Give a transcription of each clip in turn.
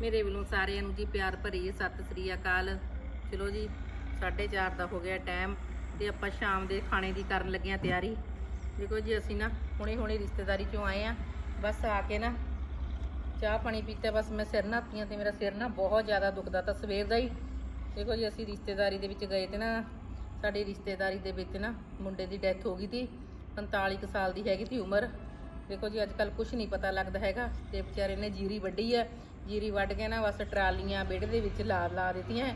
ਮੇਰੇ ਵੱਲੋਂ ਸਾਰਿਆਂ ਨੂੰ ਜੀ ਪਿਆਰ ਭਰੀ ਸਤਿ ਸ੍ਰੀ ਅਕਾਲ। ਚਲੋ ਜੀ 4:30 ਦਾ ਹੋ ਗਿਆ ਟਾਈਮ ਤੇ ਆਪਾਂ ਸ਼ਾਮ ਦੇ ਖਾਣੇ ਦੀ ਕਰਨ ਲੱਗੇ ਆ ਤਿਆਰੀ। ਦੇਖੋ ਜੀ, ਅਸੀਂ ਨਾ ਹੁਣੇ ਹੁਣੇ ਰਿਸ਼ਤੇਦਾਰੀ ਚੋਂ ਆਏ ਆ ਬਸ ਆ ਕੇ ਨਾ ਚਾਹ ਪਾਣੀ ਪੀਤਾ, ਬਸ ਮੈਂ ਸਿਰ ਨਾਤੀਆਂ ਤੇ ਮੇਰਾ ਸਿਰ ਨਾ ਬਹੁਤ ਜ਼ਿਆਦਾ ਦੁਖਦਾ ਤਾਂ ਸਵੇਰ ਦਾ ਹੀ। ਦੇਖੋ ਜੀ, ਅਸੀਂ ਰਿਸ਼ਤੇਦਾਰੀ ਦੇ ਵਿੱਚ ਗਏ ਤੇ ਨਾ, ਸਾਡੀ ਰਿਸ਼ਤੇਦਾਰੀ ਦੇ ਵਿੱਚ ਨਾ ਮੁੰਡੇ ਦੀ ਡੈਥ ਹੋ ਗਈ ਤੀ 45 ਕੁ ਸਾਲ ਦੀ ਹੈਗੀ ਸੀ ਉਮਰ। ਦੇਖੋ ਜੀ, ਅੱਜ ਕੱਲ ਕੁਝ ਨਹੀਂ ਪਤਾ ਲੱਗਦਾ ਹੈਗਾ ਤੇ ਵਿਚਾਰੇ ਨੇ ਜੀਰੀ ਵੱਢੀ ਹੈ। ਜੀਰੀ ਵੱਢ ਕੇ ਨਾ ਬਸ ਟਰਾਲੀਆਂ ਵਿਹੜੇ ਦੇ ਵਿੱਚ ਲਾ ਲਾ ਦਿੱਤੀਆਂ।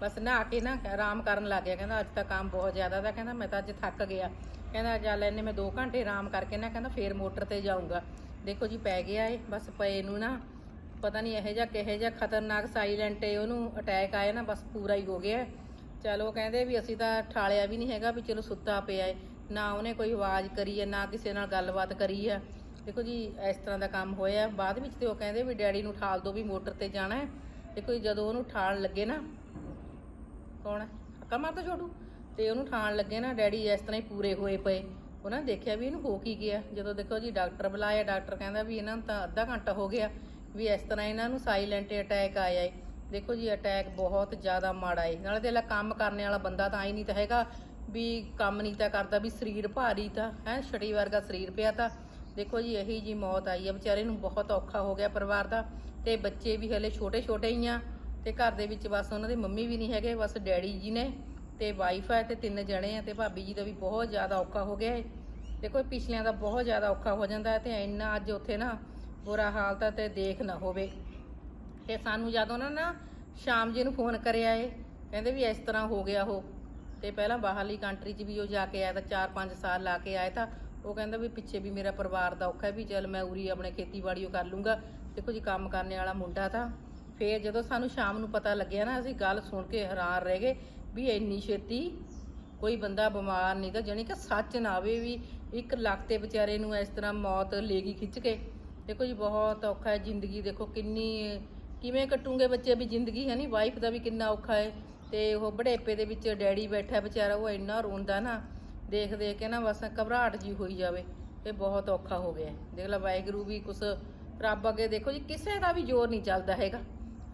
ਬਸ ਨਹਾ ਕੇ ਨਾ ਆਰਾਮ ਕਰਨ ਲੱਗ ਗਿਆ। ਕਹਿੰਦਾ ਅੱਜ ਤਾਂ ਕੰਮ ਬਹੁਤ ਜ਼ਿਆਦਾ ਦਾ। ਕਹਿੰਦਾ ਮੈਂ ਤਾਂ ਅੱਜ ਥੱਕ ਗਿਆ। ਕਹਿੰਦਾ ਚੱਲ ਇਹਨੇ ਮੈਂ 2 ਘੰਟੇ ਆਰਾਮ ਕਰਕੇ ਨਾ ਕਹਿੰਦਾ ਫੇਰ ਮੋਟਰ ਤੇ ਜਾਊਂਗਾ। ਦੇਖੋ ਜੀ ਪੈ ਗਿਆ ਏ ਬਸ ਪਏ ਨੂੰ ਨਾ ਪਤਾ ਨਹੀਂ ਇਹੋ ਜਿਹਾ ਕਿਹੋ ਜਿਹਾ ਖਤਰਨਾਕ ਸਾਇਲੈਂਟ ਏ। ਉਹਨੂੰ ਅਟੈਕ ਆਇਆ ਨਾ, ਬਸ ਪੂਰਾ ਹੀ ਹੋ ਗਿਆ। ਚਲੋ ਕਹਿੰਦੇ ਵੀ ਅਸੀਂ ਤਾਂ ਠਾਲਿਆ ਵੀ ਨਹੀਂ ਹੈਗਾ ਵੀ ਚਲੋ ਸੁੱਤਾ ਪਿਆ ਏ। ਨਾ ਉਹਨੇ ਕੋਈ ਆਵਾਜ਼ ਕਰੀ ਹੈ, ਨਾ ਕਿਸੇ ਨਾਲ ਗੱਲਬਾਤ ਕਰੀ ਹੈ। ਦੇਖੋ ਜੀ, ਇਸ ਤਰ੍ਹਾਂ ਦਾ ਕੰਮ ਹੋਇਆ। ਬਾਅਦ ਵਿੱਚ ਤੇ ਉਹ ਕਹਿੰਦੇ ਵੀ ਡੈਡੀ ਨੂੰ ਠਾਲ ਦੋ ਵੀ ਮੋਟਰ ਤੇ ਜਾਣਾ ਹੈ। ਦੇਖੋ ਜੀ, ਜਦੋਂ ਉਹਨੂੰ ਠਾਲਣ ਲੱਗੇ ਨਾ, ਕੌਣ ਹੈ? ਹੱਕਾ ਮਾਰਦਾ ਛੋਟੂ? ਤੇ ਉਹਨੂੰ ਠਾਣ ਲੱਗੇ ਨਾ, ਡੈਡੀ ਇਸ ਤਰ੍ਹਾਂ ਹੀ ਪੂਰੇ ਹੋਏ ਪਏ। ਉਹਨਾਂ ਨੇ ਦੇਖਿਆ ਵੀ ਇਹਨੂੰ ਹੋ ਕੀ ਗਿਆ। ਜਦੋਂ ਦੇਖੋ ਜੀ, ਡਾਕਟਰ ਬੁਲਾਇਆ, ਡਾਕਟਰ ਕਹਿੰਦਾ ਵੀ ਇਹਨਾਂ ਨੂੰ ਤਾਂ ਅੱਧਾ ਘੰਟਾ ਹੋ ਗਿਆ ਵੀ ਇਸ ਤਰ੍ਹਾਂ ਇਹਨਾਂ ਨੂੰ ਸਾਇਲੈਂਟ ਅਟੈਕ ਆਇਆ ਏ। ਦੇਖੋ ਜੀ ਅਟੈਕ ਬਹੁਤ ਜ਼ਿਆਦਾ ਮਾੜਾ ਏ। ਨਾਲੇ ਦੇਖ ਲੈ ਕੰਮ ਕਰਨ ਵਾਲਾ ਬੰਦਾ ਤਾਂ ਆਈ ਨਹੀਂ ਤਾਂ ਹੈਗਾ ਵੀ ਕੰਮ ਨਹੀਂ ਤਾਂ ਕਰਦਾ, ਵੀ ਸਰੀਰ ਭਾਰੀ ਤਾਂ, ਹੈ, ਛੜੀ ਵਰਗਾ ਸਰੀਰ ਪਿਆ ਤਾਂ। ਦੇਖੋ ਜੀ, ਇਹੀ ਜੀ ਮੌਤ ਆਈ ਆ। ਵਿਚਾਰੇ ਨੂੰ ਬਹੁਤ ਔਖਾ ਹੋ ਗਿਆ ਪਰਿਵਾਰ ਦਾ ਤੇ ਬੱਚੇ ਵੀ ਹਲੇ ਛੋਟੇ ਛੋਟੇ ਹੀ ਆ ਤੇ ਘਰ ਦੇ ਵਿੱਚ ਬਸ ਉਹਨਾਂ ਦੀ ਮੰਮੀ ਵੀ ਨਹੀਂ ਹੈਗੇ, ਬਸ ਡੈਡੀ ਜੀ ਨੇ ਤੇ ਵਾਈਫ ਹੈ ਤੇ ਤਿੰਨ ਜਣੇ ਆ ਤੇ ਭਾਬੀ ਜੀ ਦਾ ਵੀ ਬਹੁਤ ਜ਼ਿਆਦਾ ਔਖਾ ਹੋ ਗਿਆ ਹੈ ਦੇਖੋ ਪਿਛਲਿਆਂ ਦਾ ਬਹੁਤ ਜ਼ਿਆਦਾ ਔਖਾ ਹੋ ਜਾਂਦਾ ਹੈ ਤੇ ਇੰਨਾ ਅੱਜ ਉੱਥੇ ਨਾ ਬੁਰਾ ਹਾਲ ਤਾਂ ਤੇ ਦੇਖ ਨਾ ਹੋਵੇ। ਤੇ ਸਾਨੂੰ ਜਦੋਂ ਨਾ ਨਾ ਸ਼ਾਮ ਜੀ ਨੂੰ ਫੋਨ ਕਰਿਆ ਏ, ਕਹਿੰਦੇ ਵੀ ਇਸ ਤਰ੍ਹਾਂ ਹੋ ਗਿਆ ਉਹ। ਤੇ ਪਹਿਲਾਂ ਬਾਹਰਲੀ ਕੰਟਰੀ 'ਚ ਵੀ ਉਹ ਜਾ ਕੇ ਆਇਆ ਤਾਂ 4-5 ਸਾਲ ਲਾ ਕੇ ਆਇਆ ਤਾਂ ਉਹ ਕਹਿੰਦਾ ਵੀ ਪਿੱਛੇ ਵੀ ਮੇਰਾ ਪਰਿਵਾਰ ਦਾ ਔਖਾ ਹੈ ਵੀ ਚੱਲ ਮੈਂ ਉਰੀ ਆਪਣੇ ਖੇਤੀਬਾੜੀ ਉਹ ਕਰ ਲੂੰਗਾ। ਦੇਖੋ ਜੀ, ਕੰਮ ਕਰਨੇ ਵਾਲਾ ਮੁੰਡਾ ਤਾਂ ਫੇਰ ਜਦੋਂ ਸਾਨੂੰ ਸ਼ਾਮ ਨੂੰ ਪਤਾ ਲੱਗਿਆ ਨਾ, ਅਸੀਂ ਗੱਲ ਸੁਣ ਕੇ ਹੈਰਾਨ ਰਹਿ ਗਏ ਵੀ ਇੰਨੀ ਛੇਤੀ ਕੋਈ ਬੰਦਾ ਬਿਮਾਰ ਨਹੀਂ ਤਾਂ ਜਾਣੀ ਕਿ ਸੱਚ ਨਾ ਆਵੇ ਵੀ ਇੱਕ ਲੱਖ ਤੇ ਵਿਚਾਰੇ ਨੂੰ ਇਸ ਤਰ੍ਹਾਂ ਮੌਤ ਲੈ ਗਈ ਖਿੱਚ ਕੇ। ਦੇਖੋ ਜੀ, ਬਹੁਤ ਔਖਾ ਹੈ ਜ਼ਿੰਦਗੀ। ਦੇਖੋ ਕਿੰਨੀ ਕਿਵੇਂ ਕੱਟੂਗੇ ਬੱਚੇ? ਵੀ ਜ਼ਿੰਦਗੀ ਹੈ ਨਹੀਂ ਵਾਈਫ ਦਾ ਵੀ ਕਿੰਨਾ ਔਖਾ ਹੈ। ਤੇ ਉਹ ਬੜੇਪੇ ਦੇ ਵਿੱਚ ਡੈਡੀ ਬੈਠਾ ਵਿਚਾਰਾ ਉਹ ਇੰਨਾ ਰੋਂਦਾ ਨਾ। ਦੇਖ ਦੇਖ ਕੇ ਨਾ ਬਸ ਘਬਰਾਹਟ ਜੀ ਹੋਈ ਜਾਵੇ, ਇਹ ਬਹੁਤ ਔਖਾ ਹੋ ਗਿਆ। ਦੇਖ ਲੈ ਵਾਹਿਗੁਰੂ ਵੀ ਕੁਛ, ਰੱਬ ਅੱਗੇ ਦੇਖੋ ਜੀ, ਕਿਸੇ ਦਾ ਵੀ ਜ਼ੋਰ ਨਹੀਂ ਚੱਲਦਾ ਹੈਗਾ।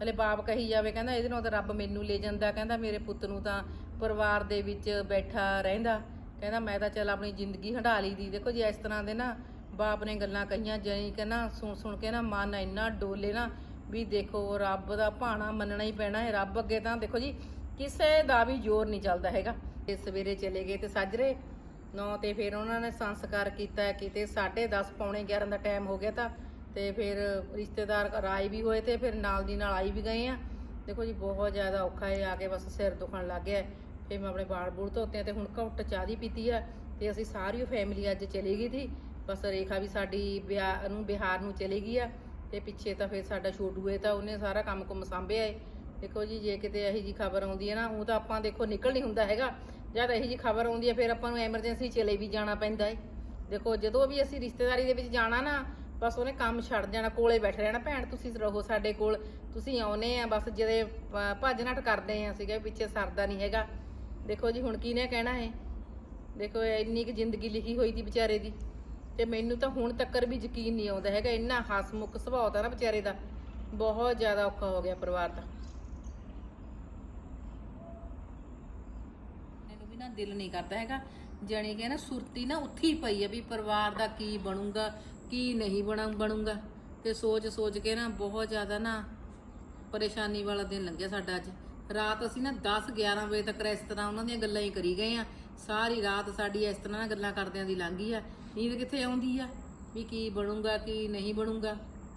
ਹਲੇ ਬਾਪ ਕਹੀ ਜਾਵੇ, ਕਹਿੰਦਾ ਇਹਦੇ ਨਾਲ ਤਾਂ ਰੱਬ ਮੈਨੂੰ ਲੈ ਜਾਂਦਾ, ਕਹਿੰਦਾ ਮੇਰੇ ਪੁੱਤ ਨੂੰ ਤਾਂ ਪਰਿਵਾਰ ਦੇ ਵਿੱਚ ਬੈਠਾ ਰਹਿੰਦਾ। ਕਹਿੰਦਾ ਮੈਂ ਤਾਂ ਚੱਲ ਆਪਣੀ ਜ਼ਿੰਦਗੀ ਹੰਢਾ ਲਈ ਦੀ। ਦੇਖੋ ਜੀ, ਇਸ ਤਰ੍ਹਾਂ ਦੇ ਨਾ ਬਾਪ ਨੇ ਗੱਲਾਂ ਕਹੀਆਂ ਜਾਈ ਕਹਿੰਦਾ ਸੁਣ ਸੁਣ ਕੇ ਨਾ ਮਨ ਇੰਨਾ ਡੋਲੇ ਨਾ ਵੀ ਦੇਖੋ ਰੱਬ ਦਾ ਭਾਣਾ ਮੰਨਣਾ ਹੀ ਪੈਣਾ ਹੈ। ਰੱਬ ਅੱਗੇ ਤਾਂ ਦੇਖੋ ਜੀ, ਕਿਸੇ ਦਾ ਵੀ ਜ਼ੋਰ ਨਹੀਂ ਚੱਲਦਾ ਹੈਗਾ। ਤੇ ਸਵੇਰੇ ਚਲੇ ਗਏ ਤੇ ਸਾਜਰੇ 9 ਤੇ ਫਿਰ ਉਹਨਾਂ ਨੇ ਸੰਸਕਾਰ ਕੀਤਾ ਕਿਤੇ 10:30 ਪੌਣੇ 11 ਦਾ ਟਾਈਮ ਹੋ ਗਿਆ ਤਾਂ ਤੇ ਫਿਰ ਰਿਸ਼ਤੇਦਾਰ ਰਾਏ ਵੀ ਹੋਏ ਤੇ ਫਿਰ ਨਾਲ ਦੀ ਨਾਲ ਆਈ ਵੀ ਗਏ ਆ। ਦੇਖੋ ਜੀ, ਬਹੁਤ ਜ਼ਿਆਦਾ ਔਖਾ ਹੈ ਆ ਕੇ ਬਸ ਸਿਰ ਦੁਖਣ ਲੱਗ ਗਿਆ। ਫਿਰ ਮੈਂ ਆਪਣੇ ਬਾਲ ਬੂਲ ਧੋਤੇ ਆ ਤੇ ਹੁਣ ਘੁੱਟ ਚਾਹ ਦੀ ਪੀਤੀ ਆ ਤੇ ਅਸੀਂ ਸਾਰੀ ਫੈਮਿਲੀ ਅੱਜ ਚਲੀ ਗਈ ਸੀ। ਬਸ ਰੇਖਾ ਵੀ ਸਾਡੀ ਵਿਆਹ ਨੂੰ, ਬਿਹਾਰ ਨੂੰ ਚਲੀ ਗਈ ਆ ਤੇ ਪਿੱਛੇ ਤਾਂ ਫਿਰ ਸਾਡਾ ਛੋਟੂ ਹੈ ਤਾਂ ਉਹਨੇ ਸਾਰਾ ਕੰਮ ਕੁਮ ਸੰਭਿਆ ਏ। ਦੇਖੋ ਜੀ, ਜੇ ਕਿਤੇ ਇਹੋ ਜੀ ਖਬਰ ਆਉਂਦੀ ਹੈ ਨਾ, ਉਹ ਤਾਂ ਆਪਾਂ ਦੇਖੋ ਨਿਕਲ ਨਹੀਂ ਹੁੰਦਾ ਹੈਗਾ। ਜਦ ਇਹੋ ਜੀ ਖਬਰ ਆਉਂਦੀ ਹੈ, ਫਿਰ ਆਪਾਂ ਨੂੰ ਐਮਰਜੈਂਸੀ ਚਲੇ ਵੀ ਜਾਣਾ ਪੈਂਦਾ ਏ। ਦੇਖੋ, ਜਦੋਂ ਵੀ ਅਸੀਂ ਰਿਸ਼ਤੇਦਾਰੀ ਦੇ ਵਿੱਚ ਜਾਣਾ ਨਾ, ਬਸ ਉਹਨੇ ਕੰਮ ਛੱਡ ਜਾਣਾ, ਕੋਲੇ ਬੈਠੇ ਰਹਿਣਾ। ਭੈਣ, ਤੁਸੀਂ ਰਹੋ ਸਾਡੇ ਕੋਲ, ਤੁਸੀਂ ਆਉਨੇ ਆ, ਬਸ ਜਿਹੜੇ ਭੱਜ ਨੱਠ ਕਰਦੇ ਆ, ਸੀਗਾ, ਪਿੱਛੇ ਸਰਦਾ ਨਹੀਂ ਹੈਗਾ। ਦੇਖੋ ਜੀ, ਹੁਣ ਕੀ ਕਿਹਨੇ ਕਹਿਣਾ ਹੈ ਦੇਖੋ ਇੰਨੀ ਕੁ ਜ਼ਿੰਦਗੀ ਲਿਖੀ ਹੋਈ ਦੀ ਵਿਚਾਰੇ ਦੀ। ਤੇ ਮੈਨੂੰ ਤਾਂ ਹੁਣ ਤੱਕਰ ਵੀ ਯਕੀਨ ਨਹੀਂ ਆਉਂਦਾ ਹੈਗਾ। ਇੰਨਾ ਹਸਮੁਖ ਸੁਭਾਅ ਦਾ ਨਾ ਵਿਚਾਰੇ ਦਾ। ਬਹੁਤ ਜ਼ਿਆਦਾ ਔਖਾ ਹੋ ਗਿਆ ਪਰਿਵਾਰ ਦਾ ਮੈਨੂੰ ਵੀ ਨਾ ਦਿਲ ਨਹੀਂ ਕਰਦਾ ਹੈਗਾ। ਜਾਣੀ ਕਿ ਨਾ ਸੁਰਤੀ ਨਾ ਉੱਥੇ ਹੀ ਪਈ ਹੈ ਵੀ ਪਰਿਵਾਰ ਦਾ ਕੀ ਬਣੂਗਾ, ਕੀ ਨਹੀਂ ਬਣਾ, ਬਣੂਗਾ। ਤੇ ਸੋਚ ਸੋਚ ਕੇ ਨਾ ਬਹੁਤ ਜ਼ਿਆਦਾ ਨਾ ਪਰੇਸ਼ਾਨੀ ਵਾਲਾ ਦਿਨ ਲੰਘਿਆ ਸਾਡਾ ਅੱਜ। ਰਾਤ ਅਸੀਂ ਨਾ 10 11 ਵਜੇ ਤੱਕ ਇਸ ਤਰ੍ਹਾਂ ਉਹਨਾਂ ਦੀਆਂ ਗੱਲਾਂ ਹੀ ਕਰੀ ਗਏ ਆ। ਸਾਰੀ ਰਾਤ ਸਾਡੀ ਇਸ ਤਰ੍ਹਾਂ ਗੱਲਾਂ ਕਰਦਿਆਂ ਦੀ ਲੰਘੀ ਆ। ਨੀਂਦ ਕਿੱਥੇ ਆਉਂਦੀ ਆ? ਵੀ ਕੀ ਬਣੂਗਾ, ਕੀ ਨਹੀਂ ਬਣੂਗਾ।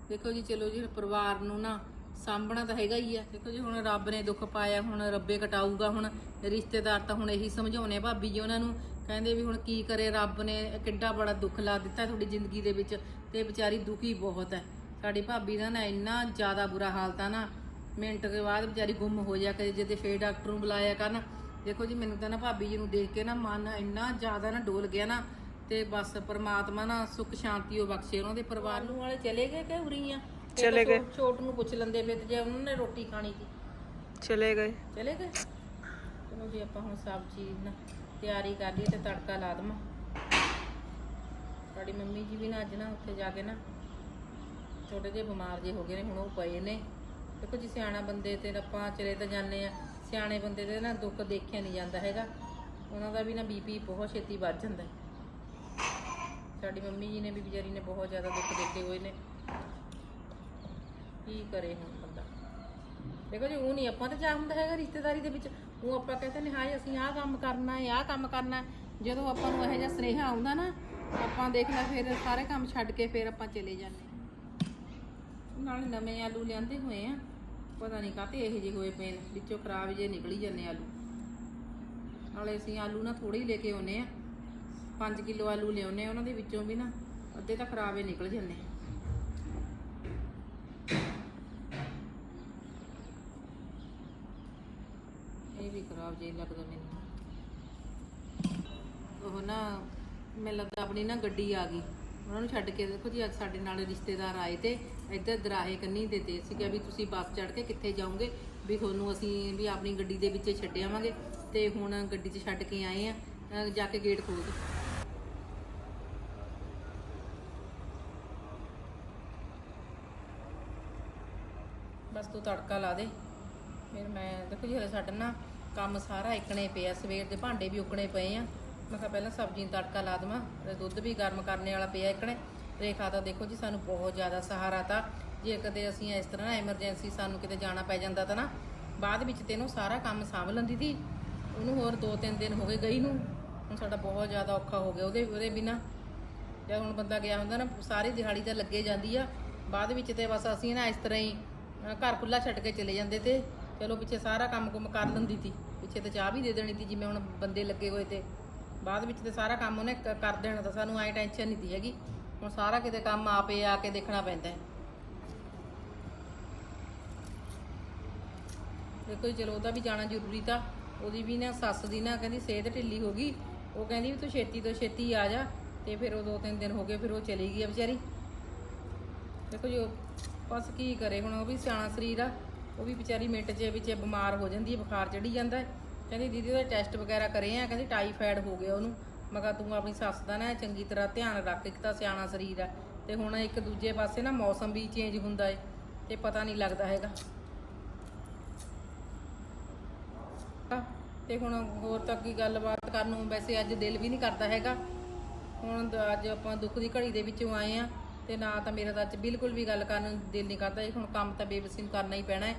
ਦੇਖੋ ਜੀ, ਚਲੋ ਜੀ, ਪਰਿਵਾਰ ਨੂੰ ਨਾ ਸਾਂਭਣਾ ਤਾਂ ਹੈਗਾ ਹੀ ਆ। ਦੇਖੋ ਜੀ, ਹੁਣ ਰੱਬ ਨੇ ਦੁੱਖ ਪਾਇਆ, ਹੁਣ ਰੱਬੇ ਕਟਾਊਗਾ, ਹੁਣ ਰਿਸ਼ਤੇਦਾਰ ਤਾਂ ਹੁਣ ਇਹੀ ਸਮਝਾਉਣੇ ਆ ਭਾਬੀ ਜੀ ਉਹਨਾਂ ਨੂੰ। ਕਹਿੰਦੇ ਵੀ ਹੁਣ ਕੀ ਕਰੇ ਰੱਬ ਨੇ, ਕਿੱਡਾ ਬੜਾ ਦੁੱਖ ਲਾ ਦਿੱਤਾ ਤੁਹਾਡੀ ਜ਼ਿੰਦਗੀ ਦੇ ਵਿੱਚ ਤੇ ਵਿਚਾਰੀ ਦੁਖੀ ਬਹੁਤ ਹੈ। ਸਾਡੀ ਭਾਬੀ ਦਾ ਨਾ ਇੰਨਾ ਜ਼ਿਆਦਾ ਬੁਰਾ ਹਾਲ ਤਾਂ ਨਾ, ਮਿੰਟ ਦੇ ਬਾਅਦ ਵਿਚਾਰੀ ਗੁੰਮ ਹੋ ਜਾ ਕਦੇ ਜਦੇ ਫੇਰ ਡਾਕਟਰ ਨੂੰ ਬੁਲਾਇਆ ਕਰਨ। ਦੇਖੋ ਜੀ, ਮੈਨੂੰ ਤਾਂ ਨਾ ਭਾਬੀ ਜੀ ਨੂੰ ਦੇਖ ਕੇ ਨਾ ਮਨ ਇੰਨਾ ਜ਼ਿਆਦਾ ਨਾ ਡੋਲ ਗਿਆ ਨਾ ਤੇ ਬਸ ਪਰਮਾਤਮਾ ਨਾ ਸੁੱਖ ਸ਼ਾਂਤੀ ਉਹ ਬਖਸ਼ੇ ਉਹਨਾਂ ਦੇ ਪਰਿਵਾਰ ਨੂੰ ਵਾਲੇ ਚਲੇ ਗਏ ਕਿ ਉਰੀ ਆ? ਚਲੇ ਗਏ। ਛੋਟ ਨੂੰ ਪੁੱਛ ਲੈਂਦੇ ਫਿਰ ਜੇ ਉਹਨਾਂ ਨੇ ਰੋਟੀ ਖਾਣੀ ਸੀ। ਚਲੇ ਗਏ। ਚਲੇ ਗਏ? ਚਲੋ ਜੀ ਆਪਾਂ ਹੁਣ ਸਬਜ਼ੀ ਨਾ ਤਿਆਰੀ ਕਰ ਲਈ ਤੇ ਤੜਕਾ ਲਾ ਦਵਾਂ। ਸਾਡੀ ਮੰਮੀ ਜੀ ਵੀ ਨਾ ਅੱਜ ਨਾ ਉੱਥੇ ਜਾ ਕੇ ਨਾ ਥੋੜੇ ਜਿਹੇ ਬਿਮਾਰ ਜੇ ਹੋ ਗਏ ਨੇ ਹੁਣ ਉਹ ਪਏ ਨੇ। ਦੇਖੋ ਜੀ ਸਿਆਣਾ ਬੰਦੇ ਤੇ ਆਪਾਂ ਚਲੇ ਤਾਂ ਜਾਂਦੇ ਆ ਸਿਆਣੇ ਬੰਦੇ ਦੇ ਨਾ ਦੁੱਖ ਦੇਖਿਆ ਨਹੀਂ ਜਾਂਦਾ ਹੈਗਾ। ਉਹਨਾਂ ਦਾ ਵੀ ਨਾ ਬੀਪੀ ਬਹੁਤ ਛੇਤੀ ਵੱਧ ਜਾਂਦਾ ਸਾਡੀ ਮੰਮੀ ਜੀ ਨੇ ਵੀ ਵਿਚਾਰੀ ਨੇ ਬਹੁਤ ਜ਼ਿਆਦਾ ਦੁੱਖ ਦੇਖੇ ਹੋਏ ਨੇ। ਕੀ ਕਰੇ ਹੁਣ ਬੰਦਾ? ਦੇਖੋ ਜੀ, ਉਹ ਨਹੀਂ, ਆਪਾਂ ਤੇ ਜਾ ਹੁੰਦਾ ਹੈਗਾ ਰਿਸ਼ਤੇਦਾਰੀ ਦੇ ਵਿੱਚ। ਉਹ ਆਪਾਂ ਕਹਿੰਦੇ ਨੇ, ਹਾਏ, ਅਸੀਂ ਆਹ ਕੰਮ ਕਰਨਾ ਹੈ, ਆਹ ਕੰਮ ਕਰਨਾ ਜਦੋਂ ਆਪਾਂ ਨੂੰ ਇਹੋ ਜਿਹਾ ਸੁਨੇਹਾ ਆਉਂਦਾ ਨਾ, ਆਪਾਂ ਦੇਖ ਲੈ ਫਿਰ ਸਾਰੇ ਕੰਮ ਛੱਡ ਕੇ ਫਿਰ ਆਪਾਂ ਚਲੇ ਜਾਂਦੇ ਨਾਲੇ ਨਵੇਂ ਆਲੂ ਲਿਆਂਦੇ ਹੋਏ ਆ। ਪਤਾ ਨਹੀਂ ਕਾਤੇ ਇਹੋ ਜਿਹੇ ਹੋਏ ਪਏ ਨੇ, ਵਿੱਚੋਂ ਖਰਾਬ ਜੇ ਨਿਕਲੀ ਜਾਂਦੇ ਆਲੂ। ਨਾਲੇ ਅਸੀਂ ਆਲੂ ਨਾ ਥੋੜੇ ਹੀ ਲੈ ਕੇ ਆਉਨੇ ਆ। 5 ਕਿਲੋ ਆਲੂ ਲਿਆਉਨੇ ਆ, ਉਹਨਾਂ ਦੇ ਵਿੱਚੋਂ ਵੀ ਨਾ, ਅੱਧੇ ਤਾਂ ਖਰਾਬ ਹੀ ਨਿਕਲ ਜਾਂਦੇ ਆ ਇਹ ਵੀ ਖਰਾਬ ਜੇ ਲੱਗਦਾ ਮੈਨੂੰ। ਉਹ ਨਾ, ਮੈਨੂੰ ਲੱਗਦਾ ਆਪਣੀ ਨਾ ਗੱਡੀ ਆ ਗਈ। ਉਹਨਾਂ ਨੂੰ ਛੱਡ ਕੇ ਦੇਖੋ ਜੀ, ਅੱਜ ਸਾਡੇ ਨਾਲ ਰਿਸ਼ਤੇਦਾਰ ਆਏ ਤੇ ਇੱਧਰ ਦਰਾਹੇ ਕੰਨੀ ਦੇ ਤੇ ਅਸੀਂ ਵੀ ਤੁਸੀਂ ਬੱਸ ਚੜ ਕੇ ਕਿੱਥੇ ਜਾਓਗੇ? ਵੀ ਤੁਹਾਨੂੰ ਅਸੀਂ ਵੀ ਆਪਣੀ ਗੱਡੀ ਦੇ ਵਿੱਚ ਛੱਡ ਆਵਾਂਗੇ। ਤੇ ਹੁਣ ਗੱਡੀ 'ਚ ਛੱਡ ਕੇ ਆਏ ਆ ਜਾ ਕੇ ਗੇਟ ਖੋਲ ਦਿਓ। ਬਸ ਤੂੰ ਤੜਕਾ ਲਾ ਦੇ। ਫਿਰ ਮੈਂ, ਦੇਖੋ ਜੀ, ਹਲੇ ਸਾਡਾ ਨਾ ਕੰਮ ਸਾਰਾ ਇਕਣੇ ਪਿਆ, ਸਵੇਰ ਦੇ ਭਾਂਡੇ ਵੀ ਉਕਣੇ ਪਏ ਆ। ਮੈਂ ਕਿਹਾ ਪਹਿਲਾਂ ਸਬਜ਼ੀ ਨੂੰ ਤੜਕਾ ਲਾ ਦੇਵਾਂ ਤੇ ਦੁੱਧ ਵੀ ਗਰਮ ਕਰਨੇ ਵਾਲਾ ਪਿਆ ਇਕਣੇ। ਰੇਖਾ ਦਾ ਦੇਖੋ ਜੀ ਸਾਨੂੰ ਬਹੁਤ ਜ਼ਿਆਦਾ ਸਹਾਰਾ ਤਾਂ। ਜੇ ਕਦੇ ਅਸੀਂ ਇਸ ਤਰ੍ਹਾਂ ਨਾ ਐਮਰਜੈਂਸੀ ਸਾਨੂੰ ਕਿਤੇ ਜਾਣਾ ਪੈ ਜਾਂਦਾ ਤਾਂ ਨਾ, ਬਾਅਦ ਵਿੱਚ ਤੈਨੂੰ ਸਾਰਾ ਕੰਮ ਸਾਂਭ ਲੈਂਦੀ ਸੀ ਉਹਨੂੰ ਹੋਰ 2-3 ਦਿਨ ਹੋ ਗਏ ਗਈ ਨੂੰ। ਹੁਣ ਸਾਡਾ ਬਹੁਤ ਜ਼ਿਆਦਾ ਔਖਾ ਹੋ ਗਿਆ ਉਹਦੇ ਉਹਦੇ ਬਿਨਾ। ਜਦ ਹੁਣ ਬੰਦਾ ਗਿਆ ਹੁੰਦਾ ਨਾ, ਸਾਰੀ ਦਿਹਾੜੀ ਤਾਂ ਲੱਗੇ ਜਾਂਦੀ ਆ। ਬਾਅਦ ਵਿੱਚ ਤੇ ਬਸ ਅਸੀਂ ਨਾ ਇਸ ਤਰ੍ਹਾਂ ਹੀ, ਘਰ ਖੁੱਲਾ ਛੱਡ ਕੇ ਚਲੇ ਜਾਂਦੇ ਤੇ। ਚਲੋ ਪਿੱਛੇ ਸਾਰਾ ਕੰਮ ਕੁਮ ਕਰ ਲੈਂਦੀ ਸੀ ਪਿੱਛੇ ਤਾਂ ਚਾਹ ਵੀ ਦੇ ਦੇਣੀ ਸੀ ਜਿਵੇਂ ਹੁਣ ਬੰਦੇ ਲੱਗੇ ਹੋਏ ਤੇ। ਬਾਅਦ ਵਿੱਚ ਤੇ ਸਾਰਾ ਕੰਮ ਉਹਨੇ ਕ- ਕਰ ਦੇਣਾ ਤਾਂ ਸਾਨੂੰ ਐ ਟੈਨਸ਼ਨ ਨਹੀਂ ਸੀ ਹੈਗੀ। ਹੁਣ ਸਾਰਾ ਕਿਤੇ ਕੰਮ ਆਪੇ ਆ ਕੇ ਦੇਖਣਾ ਪੈਂਦਾ ਹੈ। ਦੇਖੋ ਜੀ, ਚਲੋ ਉਹਦਾ ਵੀ ਜਾਣਾ ਜ਼ਰੂਰੀ ਤਾਂ। ਉਹਦੀ ਵੀ ਨਾ ਸੱਸ ਦੀ ਨਾ ਕਹਿੰਦੀ ਸਿਹਤ ਢਿੱਲੀ ਹੋ ਗਈ। ਉਹ ਕਹਿੰਦੀ ਵੀ ਤੂੰ ਛੇਤੀ ਤੋਂ ਛੇਤੀ ਆ ਜਾ ਤੇ ਫਿਰ ਉਹ ਦੋ ਤਿੰਨ ਦਿਨ ਹੋ ਗਏ ਫਿਰ ਉਹ ਚਲੀ ਗਈ ਆ ਵਿਚਾਰੀ। ਦੇਖੋ ਜੀ, ਉਹ ਬਸ ਕੀ ਕਰੇ ਹੁਣ, ਉਹ ਵੀ ਸਿਆਣਾ ਸਰੀਰ ਆ। ਉਹ ਵੀ ਵਿਚਾਰੀ ਮਿੰਟ 'ਚ ਵਿੱਚ ਬਿਮਾਰ ਹੋ ਜਾਂਦੀ ਹੈ, ਬੁਖਾਰ ਚੜੀ ਜਾਂਦਾ ਹੈ। ਕਹਿੰਦੀ, ਦੀਦੀ, ਉਹਦਾ ਟੈਸਟ ਵਗੈਰਾ ਕਰੇ ਆ। ਕਹਿੰਦੀ ਟਾਈਫਾਇਡ ਹੋ ਗਿਆ ਉਹਨੂੰ। ਮੈਂ ਕਿਹਾ, ਤੂੰ ਆਪਣੀ ਸੱਸ ਦਾ ਨਾ ਚੰਗੀ ਤਰ੍ਹਾਂ ਧਿਆਨ ਰੱਖ, ਇੱਕ ਤਾਂ ਸਿਆਣਾ ਸਰੀਰ ਆ ਤੇ ਹੁਣ ਇੱਕ ਦੂਜੇ ਪਾਸੇ ਨਾ ਮੌਸਮ ਵੀ ਚੇਂਜ ਹੁੰਦਾ ਏ ਤੇ ਪਤਾ ਨਹੀਂ ਲੱਗਦਾ ਹੈਗਾ। ਤੇ ਹੁਣ ਹੋਰ ਤਾਂ ਕੀ ਗੱਲਬਾਤ ਕਰਨ ਨੂੰ ਵੈਸੇ ਅੱਜ ਦਿਲ ਵੀ ਨਹੀਂ ਕਰਦਾ ਹੈਗਾ। ਹੁਣ ਅੱਜ ਆਪਾਂ ਦੁੱਖ ਦੀ ਘੜੀ ਦੇ ਵਿੱਚੋਂ ਆਏ ਆ ਤੇ ਨਾ ਤਾਂ ਮੇਰਾ ਤਾਂ ਅੱਜ ਬਿਲਕੁਲ ਵੀ ਗੱਲ ਕਰਨ ਨੂੰ ਦਿਲ ਨਹੀਂ ਕਰਦਾ। ਜੀ ਹੁਣ ਕੰਮ ਤਾਂ ਬੇਬਸੀ ਨੂੰ ਕਰਨਾ ਹੀ ਪੈਣਾ ਹੈ।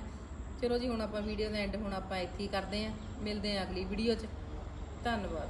ਚਲੋ ਜੀ, ਹੁਣ ਆਪਾਂ ਵੀਡੀਓ ਦਾ ਐਂਡ ਹੁਣ ਆਪਾਂ ਇੱਥੇ ਹੀ ਕਰਦੇ ਆ ਮਿਲਦੇ ਆ ਅਗਲੀ ਵੀਡੀਓ 'ਚ। ਧੰਨਵਾਦ।